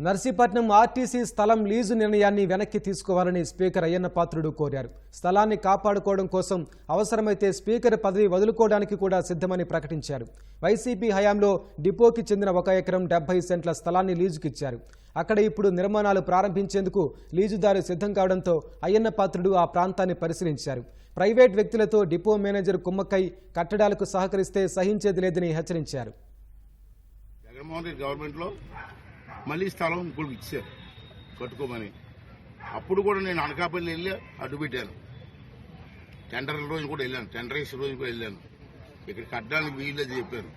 Narsipatnam RTC స్థలం lease నిర్ణయాన్ని వెనక్కి తీసుకోవాలని స్పీకర్ అయ్యన్న పాత్రుడు కోరారు. స్థలాన్ని కాపాడుకోవడం కోసం అవసరమైతే స్పీకర్ పదవి వదులుకోవడానికి కూడా సిద్ధమని ప్రకటించారు. వైసీపీ హయాంలో డిపోకి చెందిన ఒక ఎకరం డెబ్బై సెంట్ల స్థలాన్ని లీజుకిచ్చారు. అక్కడ ఇప్పుడు నిర్మాణాలు ప్రారంభించేందుకు లీజుదారు సిద్ధం కావడంతో అయ్యన్న పాత్రుడు ఆ ప్రాంతాన్ని పరిశీలించారు. ప్రైవేట్ వ్యక్తులతో డిపో మేనేజర్ కుమ్మక్కై కట్టడాలకు సహకరిస్తే సహించేది లేదని హెచ్చరించారు. జగన్మోహన్ రెడ్డి గవర్నమెంట్లో మళ్ళీ స్థలం ఇంకోటికి ఇచ్చారు కట్టుకోమని. అప్పుడు కూడా నేను అనకాపల్లి వెళ్ళి అడ్డు పెట్టాను. టెండర్ రోజు కూడా వెళ్ళాను. టెండర్ వేసే రోజు కూడా వెళ్ళాను. ఇక్కడ కట్టడానికి వీల్లేదు చెప్పాను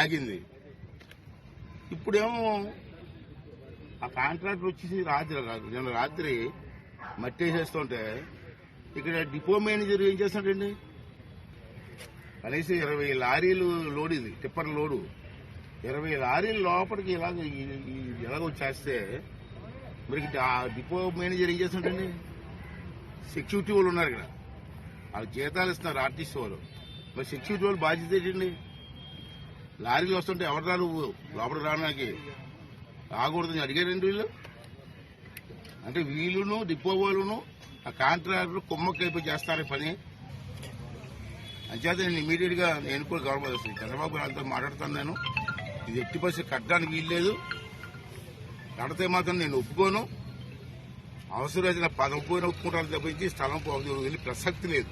ఆగింది. ఇప్పుడేమో ఆ కాంట్రాక్టర్ వచ్చేసి రాత్రి రాత్రి నిన్న రాత్రి మట్టి వేసేస్తుంటే ఇక్కడ డిపో మేనేజర్ ఏం చేస్తాడండి కనీసం ఇరవై లారీలు లోడ్ ఇది టిప్పర్ లోడు. ఇరవై లారీలు లోపలికి ఇలాగ ఇలాగ వచ్చేస్తే మరి ఆ డిపో మేనేజర్ ఏం చేస్తుంటండి సెక్యూరిటీ వాళ్ళు ఉన్నారు ఇక్కడ. వాళ్ళు జీతాలు ఇస్తున్నారు ఆర్టీసీ వాళ్ళు. మరి సెక్యూరిటీ వాళ్ళు బాధ్యత ఏంటండి? లారీలు వస్తుంటే ఎవరు రా నువ్వు? లోపలికి రావడానికి. రాకూడదని అడిగారండి వీళ్ళు? అంటే వీళ్ళును డిపో వాళ్ళును ఆ కాంట్రాక్టర్ కుమ్మక్కైపోయి చేస్తారు పని? అంచేత నేను ఇమీడియట్గా నేను కూడా గవర్నమెంట్ చంద్రబాబు గారితో మాట్లాడుతాను నేను. ఇది ఎట్టి పరిస్థితి కట్టడానికి వీల్లేదు కడితే మాత్రం నేను ఒప్పుకోను. అవసరమైన పదం పోయిన ఒప్పుకుంటాను తప్పించి స్థలం పోదు వెళ్ళి ప్రసక్తి లేదు.